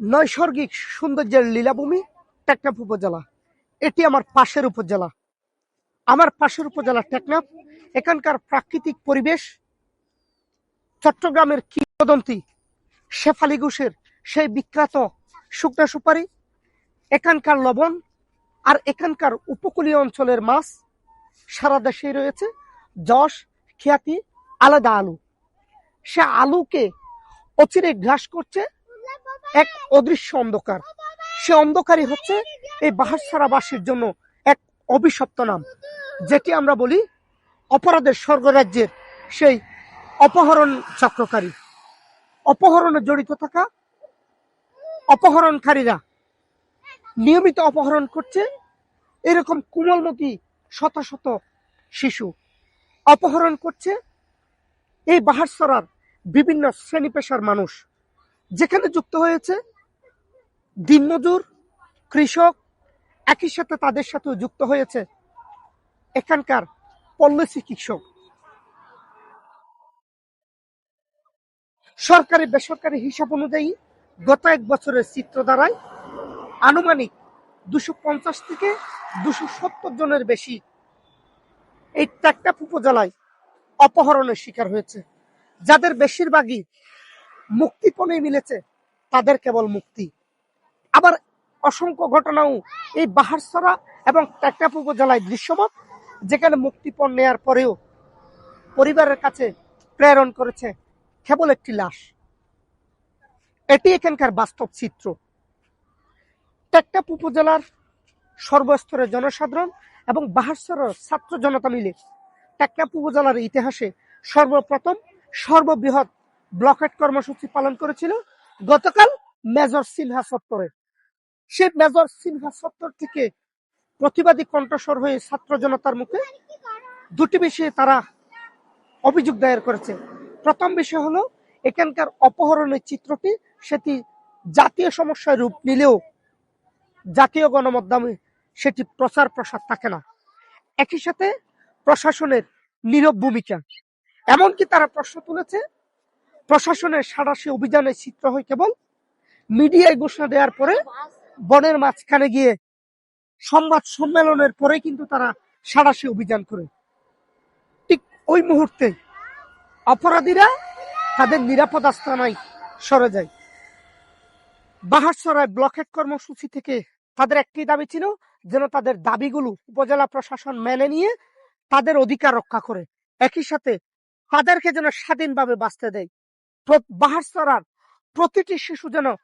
নৈসর্গিক সৌন্দর্যের লীলাভূমি টেকনাফ উপজেলা। এটি আমার পাশের উপজেলা। আমার পাশের উপজেলা টেকনাফ। এখানকার প্রাকৃতিক পরিবেশ, চট্টগ্রামের কিংবদন্তি শেফালি ঘোষের সেই বিখ্যাত শুকনা সুপারি, এখানকার লবণ আর এখানকার উপকূলীয় অঞ্চলের মাছ সারা দেশেই রয়েছে। যশ, খ্যাতি, আলাদা আলু। সে আলুকে অচিরে গ্রাস করছে এক অদৃশ্য অন্ধকার। সে অন্ধকারই হচ্ছে এই বাহারছড়াবাসীর জন্য এক অভিশপ্ত নাম, যেটি আমরা বলি অপরাধের স্বর্গরাজ্যের সেই অপহরণ চক্রকারী। অপহরণে জড়িত থাকা অপহরণকারীরা নিয়মিত অপহরণ করছে এরকম কোমলমতি শত শত শিশু। অপহরণ করছে এই বাহারছড়ার বিভিন্ন শ্রেণি পেশার মানুষ। যেখানে যুক্ত হয়েছে দিনমজুর, কৃষক, একই সাথে তাদের সাথে যুক্ত হয়েছে এখানকার পল্লী চিকিৎসক সরকারি, বেসরকারি হিসাব অনুযায়ী গত এক বছরের চিত্র দ্বারায় আনুমানিক দুশো পঞ্চাশ থেকে দুশো সত্তর জনের বেশি এই টেকটাপ উপজেলায় অপহরণের শিকার হয়েছে। যাদের বেশিরভাগই মুক্তিপণে মিলেছে? তাদের কেবল মুক্তি। আবার অসংখ্য ঘটনাও এই বাহারছড়া এবং টেকটাপ উপজেলায় দৃশ্যমান, যেখানে মুক্তিপণ নেয়ার পরেও পরিবারের কাছে প্রেরণ করেছে কেবল একটি লাশ। এটি এখানকার বাস্তব চিত্র। টেকটাপ উপজেলার সর্বস্তরের জনসাধারণ এবং বাহারছড়ার ছাত্র জনতা মিলে টেকনাফ উপজেলার ইতিহাসে সর্বপ্রথম, সর্ববৃহৎ ব্লকেট কর্মসূচি পালন করেছিল। গতকাল মেজর সিনহা চত্বরে সেই মেজর সিনহা চত্বর থেকে প্রতিবাদী কণ্ঠস্বর হয়ে ছাত্র জনতার মুখে দুটি বিষয়ে তারা অভিযোগ দায়ের করেছে। প্রথম বিষয় হলো, এখানকার অপহরণের চিত্রটি সেটি জাতীয় সমস্যায় রূপ নিলেও জাতীয় গণমাধ্যমে সেটি প্রচার প্রসার থাকে না। একই সাথে প্রশাসনের নীরব ভূমিকা। এমনকি তারা প্রশ্ন তুলেছে প্রশাসনের সাড়াশি অভিযানের চিত্র হয় কেবল মিডিয়ায় ঘোষণা দেওয়ার পরে বনের মাঝখানে গিয়ে সংবাদ সম্মেলনের পরে কিন্তু তারা সাড়াশি অভিযান করে। ঠিক ওই মুহূর্তে অপরাধীরা তাদের নিরাপদ আস্তানায় সরে যায়। বাহারসরায় ব্লকেট কর্মসূচি থেকে তাদের একটি দাবি ছিল যেন তাদের দাবিগুলো উপজেলা প্রশাসন মেনে নিয়ে তাদের অধিকার রক্ষা করে। একই সাথে তাদেরকে যেন স্বাধীনভাবে বাঁচতে দেয়। বাহারসরার প্রতিটি শিশু যেন